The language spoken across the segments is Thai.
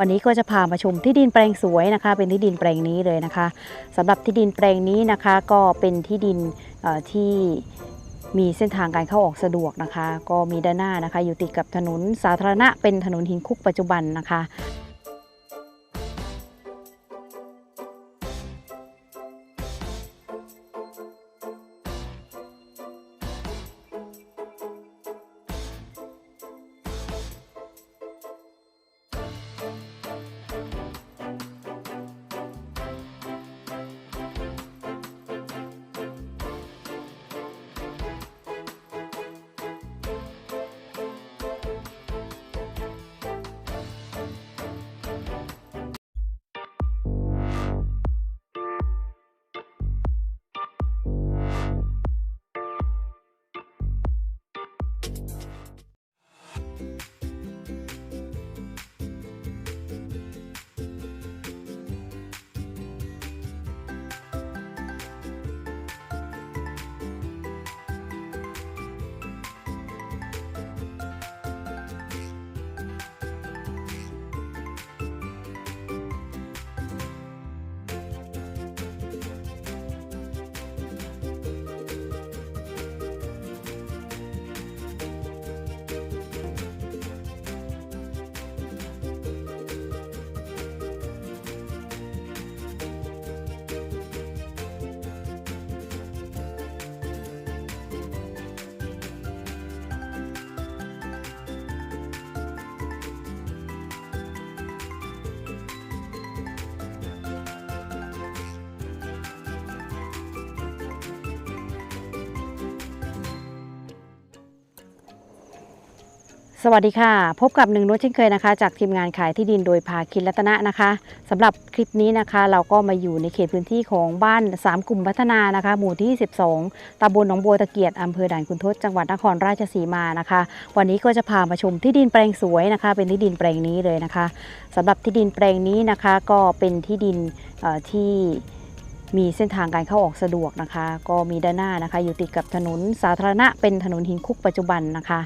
วันนี้ก็จะพามาชมที่ดินแปลงสวยนะคะ เป็นที่ดินแปลงนี้เลยนะคะสำหรับที่ดินแปลงนี้นะคะ ก็เป็นที่ดินที่มีเส้นทางการเข้าออกสะดวกนะคะ ก็มีด้านหน้านะคะ อยู่ติดกับถนนสาธารณะเป็นถนนหินคุกปัจจุบันนะคะ สวัสดีค่ะ พบกับหนึ่งนุชเช่นเคยนะคะ จากทีมงานขายที่ดินโดยภาคินรัตนะนะคะสำหรับคลิปนี้นะคะ เราก็มาอยู่ในเขตพื้นที่ของบ้านสามกลุ่มพัฒนานะคะ หมู่ที่ 12ตำบลหนองบัวตะเกียดอำเภอด่านคุณทศจังหวัดนครราชสีมานะคะ วันนี้ก็จะพามาชมที่ดินแปลงสวยนะคะ เป็นที่ดินแปลงนี้เลยนะคะสำหรับที่ดินแปลงนี้นะคะ ก็เป็นที่ดินที่ มีเส้นทางการเข้าออกสะดวกนะคะ ก็มีด้านหน้านะคะ อยู่ติดกับถนนสาธารณะเป็นถนนหินคุกปัจจุบันนะคะ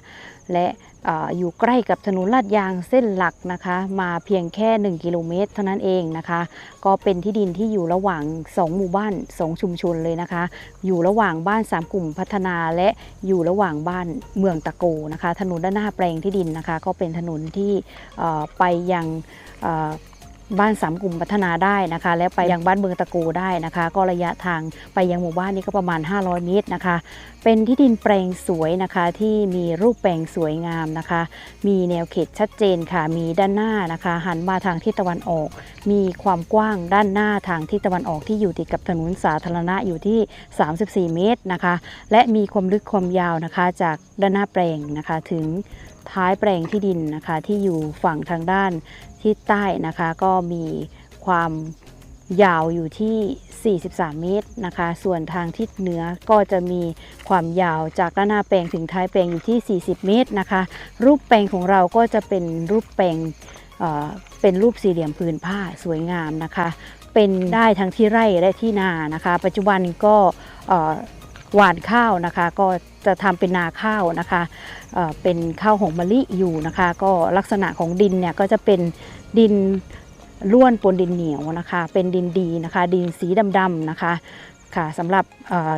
และออยู่ใกล้กับถนนลาดยางเส้นหลักนะคะ มาเพียงแค่ 1 กิโลเมตร เท่านั้นเองนะคะ ก็เป็นที่ดินที่อยู่ระหว่าง 2 หมู่บ้าน 2 ชุมชนเลยนะคะ อยู่ระหว่างบ้าน 3 กลุ่มพัฒนาและอยู่ระหว่างบ้านเมืองตะโกนะคะ ถนนด้านหน้าแปลงที่ดินนะคะ ก็เป็นถนนที่ไปยัง บ้านสามกลุ่มพัฒนาได้นะคะ และไปยังบ้านเมืองตะโกได้นะคะ ก็ระยะทางไปยังหมู่บ้านนี้ก็ประมาณ 500 เมตรนะคะ เป็นที่ดินแปลงสวยนะคะที่มีรูปแปลงสวยงามนะคะ มีแนวเขตชัดเจนค่ะ มีด้านหน้านะคะ หันมาทางทิศตะวันออก มีความกว้างด้านหน้าทางทิศตะวันออกที่อยู่ติดกับถนนสาธารณะอยู่ที่ 34 เมตรนะคะ และมีความลึกความยาวนะคะ จากด้านหน้าแปลงนะคะถึง ท้ายแปลงที่ดินนะคะที่อยู่ฝั่งทางด้านทิศใต้นะคะ ก็มีความยาวอยู่ที่ 43 เมตรนะคะ ส่วนทางทิศเหนือก็จะมีความยาวจากด้านหน้าแปลงถึงท้ายแปลงอยู่ที่ 40 เมตรนะคะ รูปแปลงของเราก็จะเป็นรูปแปลงเอ่อเป็นรูปสี่เหลี่ยมผืนผ้าสวยงามนะคะ เป็นได้ทั้งที่ไร่และที่นานะคะ ปัจจุบันก็หวานข้าวนะคะก็ จะทำเป็นนาข้าวนะคะเเป็นข้าวหอมมะลิอยู่นะคะ ก็ลักษณะของดินเนี่ยก็จะเป็นดินร่วนปนดินเหนียวนะคะ เป็นดินดีนะคะ ดินสีดำๆนะคะค่ะสำหรับ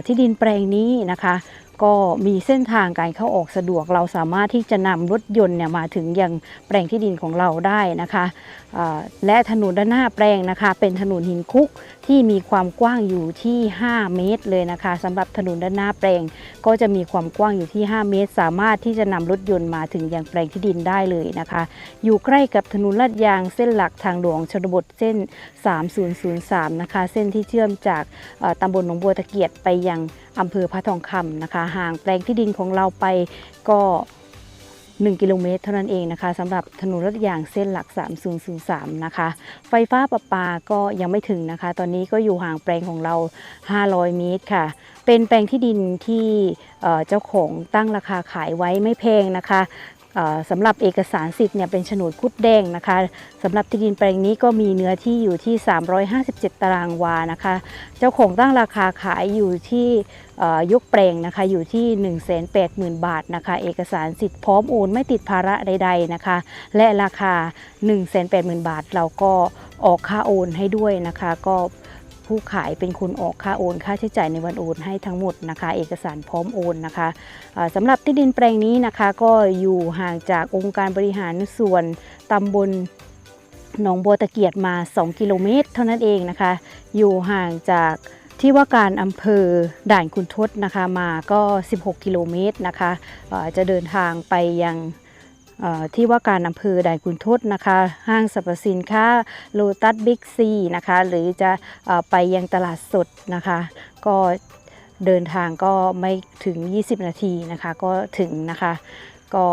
ที่ดินแปลงนี้นะคะ ก็มีเส้นทางการเข้าออกสะดวก เราสามารถที่จะนำรถยนต์เนี่ยมาถึงยังแปลงที่ดินของเราได้นะคะและถนนด้านหน้าแปลงนะคะ เป็นถนนหินคุกที่มีความกว้างอยู่ที่ 5 เมตรเลยนะคะสำหรับถนนด้านหน้าแปลง ก็จะมีความกว้างอยู่ที่ 5 เมตร สามารถที่จะนำรถยนต์มาถึงยังแปลงที่ดินได้เลยนะคะ อยู่ใกล้กับถนนลาดยางเส้นหลักทางหลวงชนบทเส้น 3003 นะคะ เส้นที่เชื่อมจากตำบลหนองบัวตะเกียดไปยัง อำเภอพระทองคำนะคะ ห่างแปลงที่ดินของเราไปก็ 1 กิโลเมตรเท่านั้นเองนะคะสำหรับถนนรถยางเส้นหลัก 3003 นะคะ ไฟฟ้าประปาก็ยังไม่ถึงนะคะ ตอนนี้ก็อยู่ห่างแปลงของเรา 500 เมตรค่ะ เป็นแปลงที่ดินที่เจ้าของตั้งราคาขายไว้ไม่แพงนะคะ สำหรับเอกสารสิทธิ์เนี่ยเป็นโฉนดคุดแดงนะคะสำหรับที่ดินแปลงนี้ก็มีเนื้อที่อยู่ที่ 357 ตารางวานะคะ เจ้าของตั้งราคาขายอยู่ที่ยกแปลงนะคะอยู่ที่ 180,000 บาทนะคะ เอกสารสิทธิ์พร้อมโอนไม่ติดภาระใด ๆนะคะ และราคา 180,000 บาทเราก็ออกค่าโอนให้ด้วยนะคะ ก็ ผู้ขายเป็นคนออกค่าโอน ค่าใช้จ่ายในวันโอนให้ทั้งหมดนะคะ เอกสารพร้อมโอนนะคะสำหรับที่ดินแปลงนี้นะคะก็อยู่ห่างจากองค์การบริหารส่วนตำบลหนองบัวตะเกียดมา 2 กิโลเมตร เท่านั้นเองนะคะ อยู่ห่างจากที่ว่าการอำเภอด่านคุณทศนะคะมาก็ 16 กิโลเมตรนะคะเอ่อจะเดินทางไปยัง ที่ว่าการอำเภอด่านคุณทศนะคะ ห้างสรรพสินค้าโลตัสบิ๊กซีนะคะ หรือจะอไปยังตลาดสดนะคะ ก็เดินทางก็ไม่ถึง 20 นาทีนะคะ ก็ถึงนะคะ ก็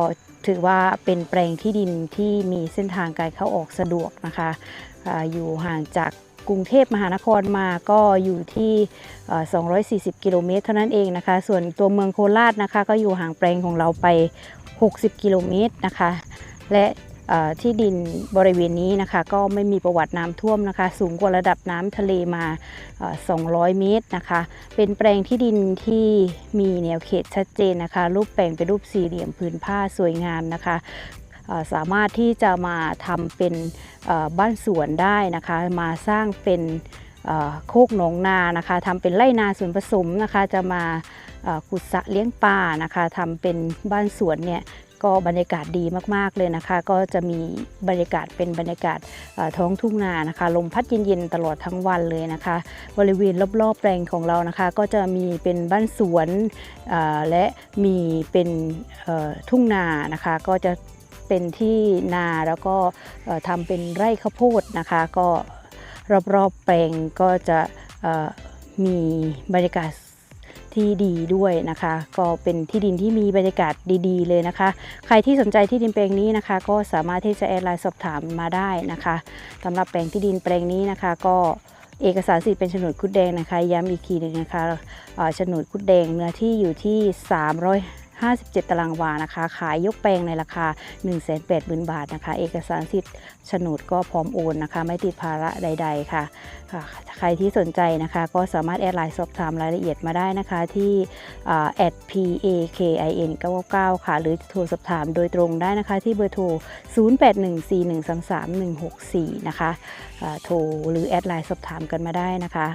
ถือว่าเป็นแปลงที่ดินที่มีเส้นทางการเข้าออกสะดวกนะคะออยู่ห่างจากกรุงเทพมหานครมาก็อยู่ที่เอ่อ240 กิโลเมตรเท่านั้นเองนะคะ ส่วนตัวเมืองโคราชนะคะ ก็อยู่ห่างแปลงของเราไป 60 กิโลเมตรนะคะ และที่ดินบริเวณนี้นะคะ ก็ไม่มีประวัติน้ำท่วมนะคะ สูงกว่าระดับน้ำทะเลมาเอ่อ200 เมตรนะคะ เป็นแปลงที่ดินที่มีแนวเขตชัดเจนนะคะ รูปแปลงเป็นรูปสี่เหลี่ยมผืนผ้าสวยงามนะคะสามารถที่จะมาทำเป็นบ้านสวนได้นะคะ มาสร้างเป็นโคกหนองนานะคะทำเป็นไร่นาสวนผสมนะคะ จะมา ขุดสระเลี้ยงปลานะคะทำเป็นบ้านสวนเนี่ยก็บรรยากาศดีมากๆเลยนะคะ ก็จะมีบรรยากาศเป็นบรรยากาศท้องทุ่งนานะคะ ลมพัดเย็นๆตลอดทั้งวันเลยนะคะ บริเวณรอบๆแปลงของเรานะคะ ก็จะมีเป็นบ้านสวนและมีเป็นทุ่งนานะคะ ก็จะเป็นที่นาแล้วก็ทำเป็นไร่ข้าวโพดนะคะ ก็รอบๆแปลงก็จะมีบรรยากาศ ที่ดีด้วยนะคะ ก็เป็นที่ดินที่มีบรรยากาศดี ๆ เลยนะคะ ใครที่สนใจที่ดินแปลงนี้นะคะ ก็สามารถที่จะแอดไลน์สอบถามมาได้นะคะสำหรับแปลงที่ดินแปลงนี้นะคะ ก็เอกสารสิทธิ์เป็นโฉนดคุดแดงนะคะ ย้ำอีกทีหนึ่งนะคะโฉนดคุดแดงเนื้อที่อยู่ที่ 57 ตารางวานะคะ ขายยกแปลงในราคา 180,000 บาทนะคะ เอกสารสิทธิ์โฉนดก็พร้อมโอนนะคะ ไม่ติดภาระใด ๆ ค่ะ ใครที่สนใจนะคะ ก็สามารถแอดไลน์สอบถามรายละเอียดมาได้นะคะที่แอด p a k i n 99 ค่ะ หรือโทรสอบถามโดยตรงได้นะคะ ที่เบอร์โทร 0814133164 นะคะอ่าโทรหรือแอดไลน์สอบถามกันมาได้นะคะ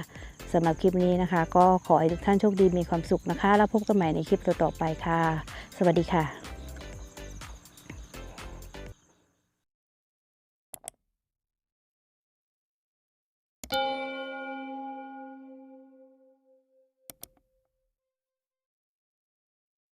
สำหรับคลิปนี้นะคะ ก็ขอให้ทุกท่านโชคดีมีความสุขนะคะ แล้วพบกันใหม่ในคลิปต่อๆไปค่ะ สวัสดีค่ะ